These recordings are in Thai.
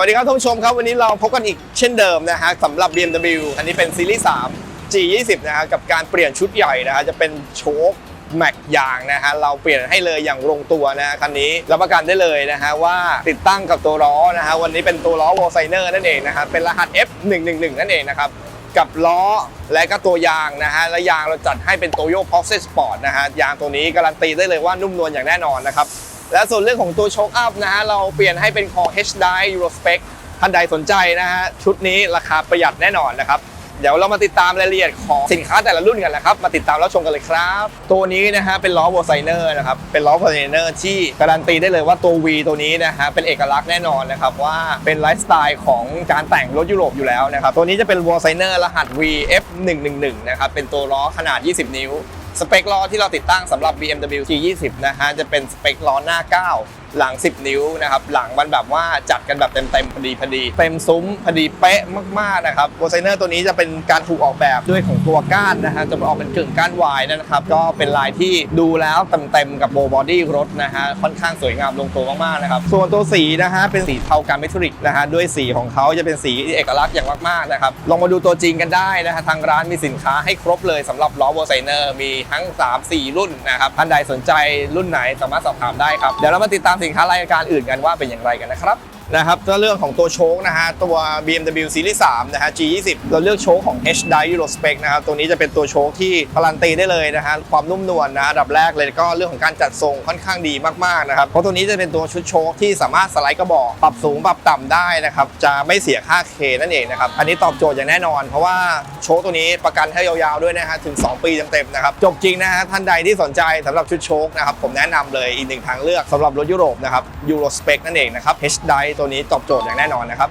วัสดีครับท่านผู้ชมครับ วันนี้เราพบกันอีกเช่นเดิมนะฮะสำหรับ BMW อันนี้เป็นซีรีส์ 3 G20 นะฮะกับการเปลี่ยนชุดใหญ่นะฮะจะเป็นโชคแม็กยางนะฮะเราเปลี่ยนให้เลยอย่างลงตัวนะฮะคันนี้รับประกันได้เลยนะฮะว่าติดตั้งกับตัวล้อนะฮะวันนี้เป็นตัวล้อ w a l s i n e r นั่นเองนะฮะเป็นรหัส F111 นั่นเองนะครับกับล้อและก็ตัวยางนะฮะและยางเราจัดให้เป็นโตโย p o x e Sport นะฮะยางตัวนี้การันตีได้เลยว่านุ่มนวลอย่างแน่นอนนะครับ และส่วนเรื่องของตัวโชคอัพนะฮะเราเปลี่ยนให้เป็นของ H d i Euro Spec ท่านใดสนใจนะฮะชุดนี้ราคาประหยัดแน่นอนนะครับเดี๋ยวเรามาติดตามรายละเอียดของสินค้าแต่ละรุ่นกันนะครับ มาติดตามรับชมกันเลยครับ ตัวนี้นะฮะเป็นล้อโวไซเนอร์นะครับ เป็นล้อโวไซเนอร์ที่การันตีได้เลยว่าตัว V ตัวนี้นะฮะเป็นเอกลักษณ์แน่นอนนะครับว่าเป็นไลฟ์สไตล์ของการแต่งรถยุโรปอยู่แล้วนะครับ ตัวนี้จะเป็นโวไซเนอร์รหัส VF111 นะครับ เป็นตัวล้อขนาด 20 นิ้ว สเปคล้อที่เราติดตั้งสำหรับ BMW G20 นะฮะจะเป็นสเปคล้อหน้า 9 หลัง 10 นิ้วนะครับหลังมันแบบว่าจัดกันแบบเต็มๆพอดีพอดีเต็มซุ้มพอดีเป๊ะมากๆนะครับโบไซเนอร์ตัวนี้จะเป็นการถูกออกแบบด้วยของตัวก้านนะฮะจะออกเป็นกึ่งก้านวายนะครับก็เป็นลายที่ดูแล้วเต็มๆกับโบบอดี้รถนะฮะค่อนข้างสวยงามลงตัวมากๆนะครับส่วนตัวสีนะฮะเป็นสีเทาการเมทัลลิกนะฮะด้วยสีของเขาจะเป็นสีเอกลักษณ์อย่างมากๆนะครับลองมาดูตัวจริงกันได้นะฮะทางร้านมีสินค้าให้ครบเลยสำหรับล้อโบไซเนอร์มีทั้ง 3 4 รุ่นนะครับท่านใดสนใจรุ่นไหนสามารถสอบถามได้ครับ เดี๋ยวเรามาติดตามสินค้ารายการอื่นกันว่าเป็นอย่างไรกันนะครับ นะครับก็เรื่องของตัวโชคนะฮะตัว BMW Series 3นะฮะ G20 เราเลือกโชคของ H d i Euro Spec นะครับ ตัวนี้จะเป็นตัวโชคที่การันตีได้เลยนะฮะ ความนุ่มนวลนะอันดับแรกเลยก็เรื่องของการจัดทรงค่อนข้างดีมากๆนะครับ เพราะตัวนี้จะเป็นตัวชุดโชคที่สามารถสไลด์กระบอก ปรับสูงปรับต่ำได้นะครับ จะไม่เสียค่าเคนั่นเองนะครับ อันนี้ตอบโจทย์อย่างแน่นอน เพราะว่าโชคตัวนี้ประกันให้ยาวๆด้วยนะฮะ ถึง 2 ปีเต็มๆนะครับ จบจริงนะฮะ ท่านใดที่สนใจสำหรับชุดโชคนะครับ ผมแนะนำเลยอีกหนึ่งทางเลือกสำหรับรถยุโรปนะครับ Euro Spec นั่นเองนะครับ H d i ตัวนี้ตอบโจทย์อย่างแน่นอนนะครับ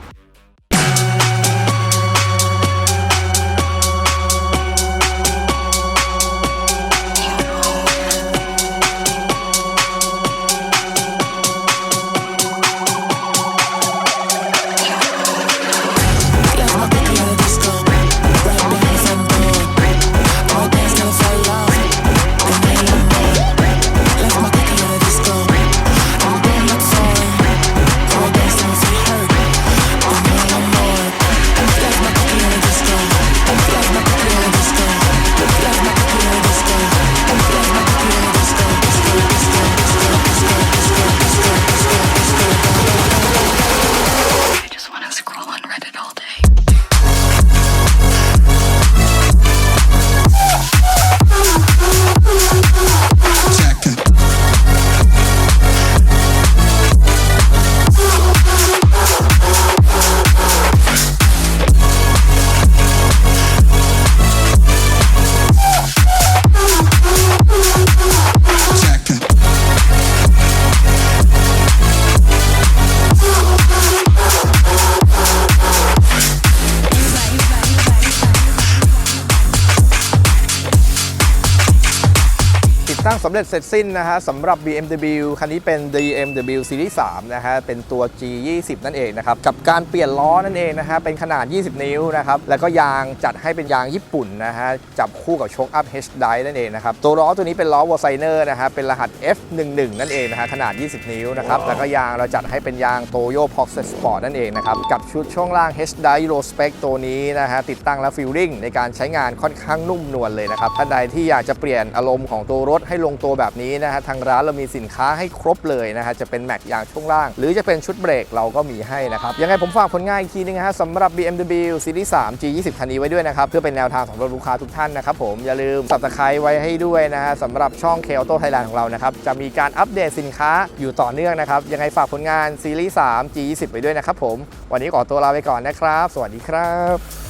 ติดตั้งสำเร็จเสร็จสิ้นนะฮะสำหรับ BMW คันนี้เป็น BMW Series 3นะฮะเป็นตัว G20 นั่นเองนะครับกับการเปลี่ยนล้อนั่นเองนะฮะเป็นขนาด 20 นิ้วนะครับแล้วก็ยางจัดให้เป็นยางญี่ปุ่นนะฮะจับคู่กับโชคอัพ H d i นั่นเองนะครับตัวล้อตัวนี้เป็นล้อ w a l s i n e r นะฮะเป็นรหัส F11 นั่นเองนะฮะขนาด 20 นิ้วนะครับแล้วก็ยางเราจัดให้เป็นยางโตโย p o x Sport นั่นเองนะครับกับชุดช่วงล่าง H d i Euro Spec ตัวนี้นะฮะติดตั้งและฟิลลิ่งในการใช้งานค่อนข้างนุ่มนวลเลยนะครับท่านใดที่อยากจะเปลี่ยนอารมณ์ของตัวรถให้ลงตัวแบบนี้นะฮะทางร้านเรามีสินค้าให้ครบเลยนะฮะจะเป็นแม็กยางช่วงล่าง หรือจะเป็นชุดเบรกเราก็มีให้นะครับยังไงผมฝากผลงานอีกทีนึงนะฮะสำหรับ BMW Series 3 G20 คันนี้ไว้ด้วยนะครับเพื่อเป็นแนวทางสำหรับลูกค้าทุกท่านนะครับผมอย่าลืม subscribe ไว้ให้ด้วยนะฮะสำหรับช่อง k ค Auto Thailand ของเรานะครับจะมีการอัปเดตสินค้าอยู่ต่อเนื่องนะครับยังไงฝากผลงาน Series 3 G20 ไว้ด้วยนะครับผมวันนี้ขอตัวลาไปก่อนนะครับ สวัสดีครับ